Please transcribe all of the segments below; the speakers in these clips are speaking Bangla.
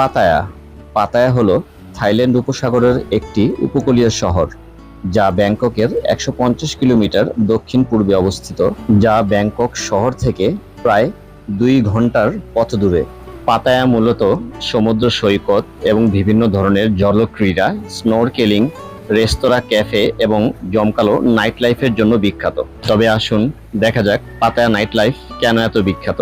পাতায়া। পাতায়া হলো থাইল্যান্ড উপসাগরের একটি উপকূলীয় শহর, যা ব্যাংককের একশো পঞ্চাশ কিলোমিটার দক্ষিণ পূর্বে অবস্থিত, যা ব্যাংকক শহর থেকে প্রায় দুই ঘণ্টার পথ দূরে। পাতায়া মূলত সমুদ্র সৈকত এবং বিভিন্ন ধরনের জলক্রীড়া, স্নোরকেলিং, রেস্তোরাঁ, ক্যাফে এবং জমকালো নাইট লাইফের জন্য বিখ্যাত। তবে আসুন দেখা যাক পাতায়া নাইট লাইফ কেন এত বিখ্যাত।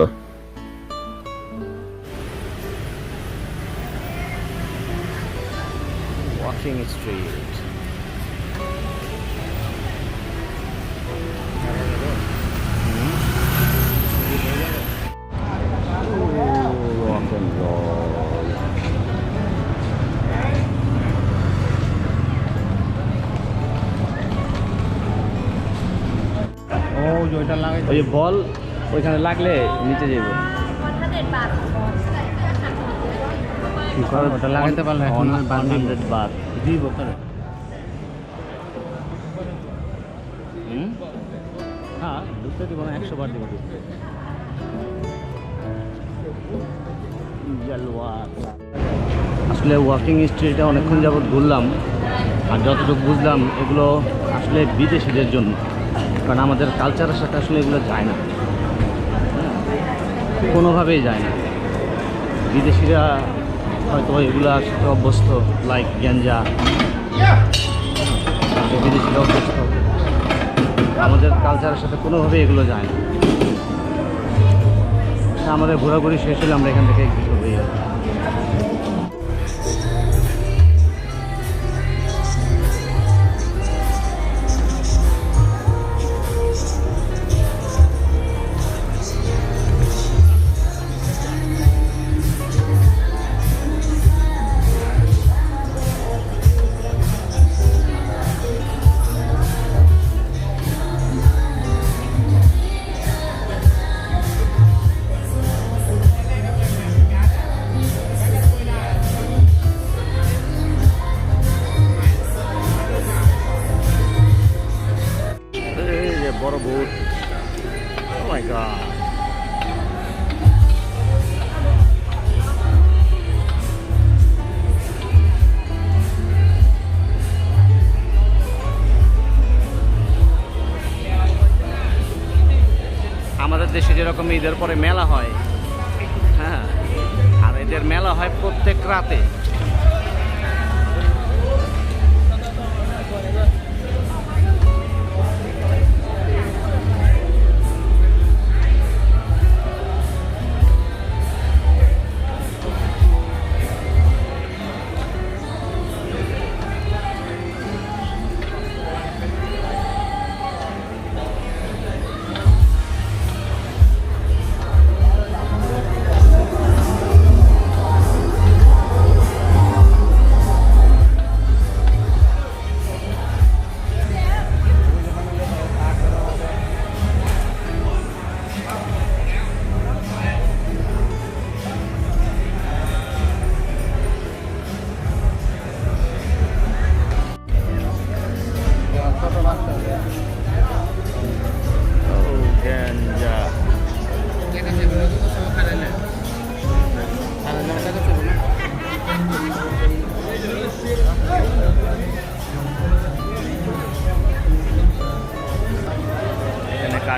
ওইটা লাগাই ওই যে বল ওইখানে লাগলে নিচে যাব ওটা লাগাইতে পারলে এখন হান্ড্রেড বাদ হ্যাঁ ঢুকতে দিব না একশো বার দিব ঢুকতে আসলে ওয়াকিং স্ট্রিটে অনেকক্ষণ যাবত ঘুরলাম আর যতটুকু বুঝলাম এগুলো আসলে বিদেশিদের জন্য। কারণ আমাদের কালচারের সাথে আসলে এগুলো যায় না। কোনোভাবেই যায় না। বিদেশিরা হয়তো এগুলো আসতে অভ্যস্ত লাইক গ্যাঞ্জা বিদেশিরা অভ্যস্ত। আমাদের কালচারের সাথে কোনোভাবেই এগুলো যায় না। আমাদের ঘোরাঘুরি শেষ হলে আমরা এখান থেকে হয়ে যেরকম ঈদের পরে মেলা হয়। হ্যাঁ আর এদের মেলা হয় প্রত্যেক রাতে।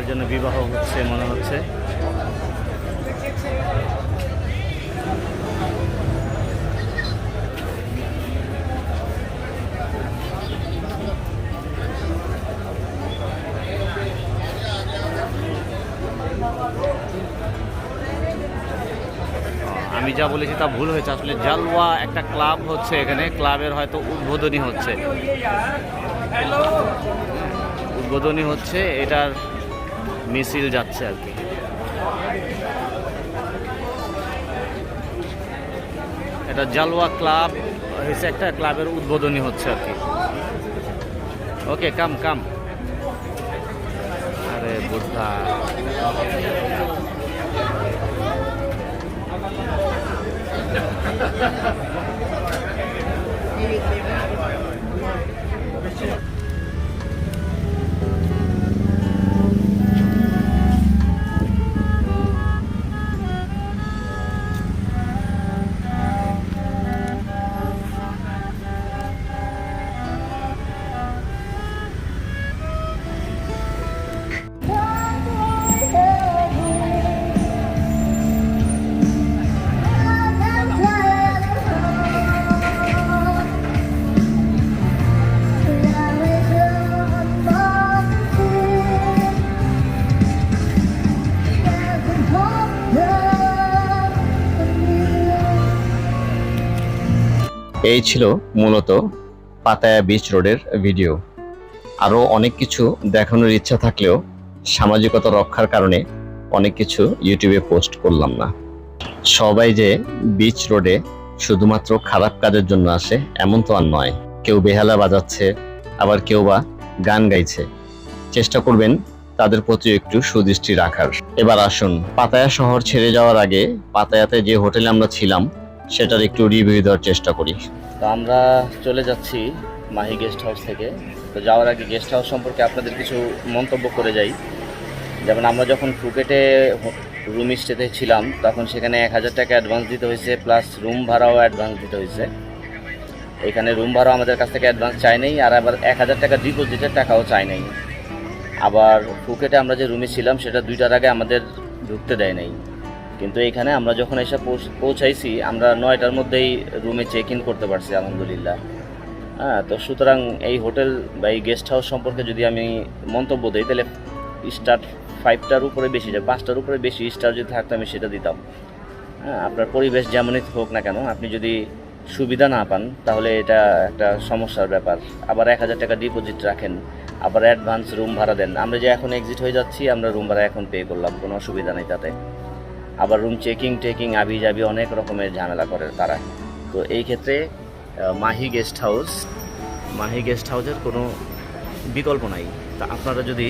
কার জন্য বিবাহ হচ্ছে মনে হচ্ছে। আমি যা বলেছি তা ভুল হয়েছে। আসলে জালওয়া একটা ক্লাব হচ্ছে এখানে। ক্লাবের হয়তো উদ্বোধনী হচ্ছে। উদ্বোধনী হচ্ছে এটার মিছিল যাচ্ছে আর কি। এটা জালওয়া ক্লাব, হয়েছে একটা ক্লাবের উদ্বোধনী হচ্ছে আর কি। ওকে, কাম কাম। আরে বুদ্ধা। এই ছিল মূলত পাতায়া বিচ রোডের ভিডিও আরও অনেক কিছু দেখানোর ইচ্ছা থাকলেও সামাজিকতা রক্ষার কারণে অনেক কিছু ইউটিউবে পোস্ট করলাম না। সবাই যে বিচ রোডে শুধুমাত্র খারাপ কাজের জন্য আসে, এমন তো আর নয়। কেউ বেহালা বাজাচ্ছে, আবার কেউ বা গান গাইছে। চেষ্টা করবেন তাদের প্রতি একটু সুদৃষ্টি রাখার। এবার আসুন, পাতায়া শহর ছেড়ে যাওয়ার আগে পাতায়াতে যে হোটেলে আমরা ছিলাম সেটার একটু রিভিউ দেওয়ার চেষ্টা করি। তো আমরা চলে যাচ্ছি মাহি গেস্ট হাউস থেকে। তো যাওয়ার আগে গেস্ট হাউস সম্পর্কে আপনাদের কিছু মন্তব্য করে যাই। যেমন আমরা যখন ফুকেটে রুম স্টেতে ছিলাম, তখন সেখানে এক হাজার টাকা অ্যাডভান্স দিতে হয়েছে প্লাস রুম ভাড়াও অ্যাডভান্স দিতে হয়েছে। এখানে রুম ভাড়াও আমাদের কাছ থেকে অ্যাডভান্স চাই নেই, আর আবার এক হাজার টাকা ডিপোজিটের টাকাও চাই নাই। আবার ফুকেটে আমরা যে রুমে ছিলাম, সেটা দুইটার আগে আমাদের ঢুকতে দেয় নাই। কিন্তু এখানে আমরা যখন এসে পৌঁছাইছি, আমরা নয়টার মধ্যেই রুমে চেক ইন করতে পারছি, আলহামদুলিল্লাহ। হ্যাঁ তো সুতরাং এই হোটেল বা এই গেস্ট হাউস সম্পর্কে যদি আমি মন্তব্য দিই, তাহলে স্টার ফাইভটার উপরে বেশি পাঁচটার উপরে বেশি স্টার যদি থাকতো, আমি সেটা দিতাম। হ্যাঁ আপনার পরিবেশ যেমনই হোক না কেন, আপনি যদি সুবিধা না পান, তাহলে এটা একটা সমস্যার ব্যাপার। আবার এক হাজার টাকা ডিপোজিট রাখেন, আবার অ্যাডভান্স রুম ভাড়া দেন। আমরা যে এখন এক্সিট হয়ে যাচ্ছি, আমরা রুম ভাড়া এখন পে করলাম, কোনো অসুবিধা নেই তাতে। আবার রুম চেকিং টেকিং আবি যাবি, অনেক রকমের ঝামেলা করে তারা। তো এই ক্ষেত্রে Mahi guest house Mahi guest হাউসের কোনো বিকল্প নাই। তা আপনারা যদি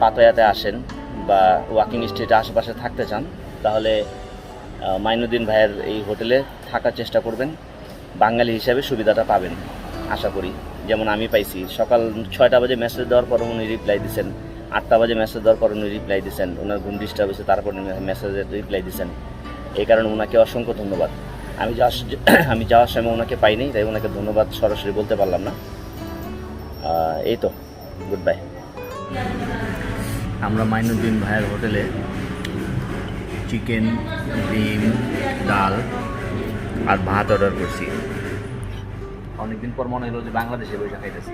পাতায়াতে আসেন বা ওয়াকিং স্ট্রিটে আশেপাশে থাকতে চান, তাহলে মাইনুদ্দিন ভাইয়ের এই হোটেলে থাকার চেষ্টা করবেন। বাঙালি হিসাবে সুবিধাটা পাবেন, আশা করি। যেমন আমি পাইছি, সকাল ছয়টা বাজে মেসেজ দেওয়ার পর উনি রিপ্লাই দিচ্ছেন আটটা বাজে মেসেজ দেওয়ার পর উনি রিপ্লাই দিচ্ছেন ওনার ঘুম ডিস্টার্ব হয়েছে, তারপর মেসেজের রিপ্লাই দিয়েছেন এই কারণে ওনাকে অসংখ্য ধন্যবাদ। আমি যাওয়ার আমি যাওয়ার সময় ওনাকে পাইনি, তাই ওনাকে ধন্যবাদ সরাসরি বলতে পারলাম না। এই তো গুড বাই আমরা মাইনুদ্দিন ভাইয়ের হোটেলে চিকেন, ডিম, ডাল আর ভাত অর্ডার করছি। অনেকদিন পর মনে হলো যে বাংলাদেশে বসে খাইতেছি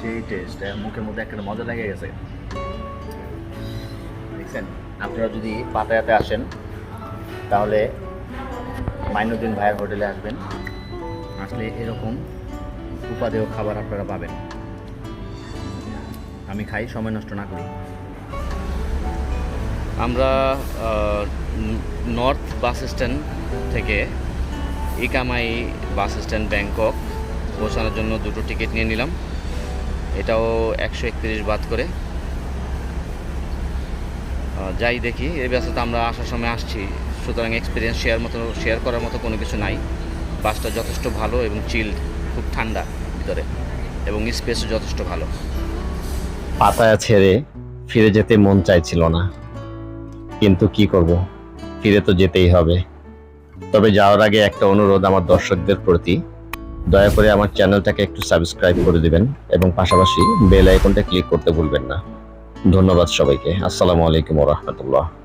সেই টেস্ট মুখের মধ্যে একটা মজা লেগে গেছে। দেখছেন, আপনারা যদি পাতায়াতে আসেন, তাহলে মাইনুদ্দিন ভাইয়ের হোটেলে আসবেন। আসলে এরকম উপাদেয় খাবার আপনারা পাবেন। আমি খাই, সময় নষ্ট না করি। আমরা নর্থ বাস স্ট্যান্ড থেকে ইকামাই বাস স্ট্যান্ড ব্যাংকক পৌঁছানোর জন্য দুটো টিকিট নিয়ে নিলাম। এটাও একশো একত্রিশ বাদ করে। যাই দেখি, এই ব্যস্ততা আমরা আসার সময় আসছি। সুতরাং এক্সপিরিয়েন্স শেয়ার মতো শেয়ার করার মতো কোনো কিছু নাই। বাসটা যথেষ্ট ভালো এবং চিল্ড খুব ঠান্ডা ভিতরে এবং স্পেসও যথেষ্ট ভালো। পাতায়া ছেড়ে ফিরে যেতে মন চাইছিল না। কিন্তু কি করব? ফিরে তো যেতেই হবে। তবে যাওয়ার আগে একটা অনুরোধ আমার দর্শকদের প্রতি। দয়া করে আমার চ্যানেলটাকে একটু সাবস্ক্রাইব করে দিবেন এবং পাশাপাশি বেল আইকনটা ক্লিক করতে ভুলবেন না। ধন্যবাদ সবাইকে। আসসালামু আলাইকুম রহমতুল্লাহ।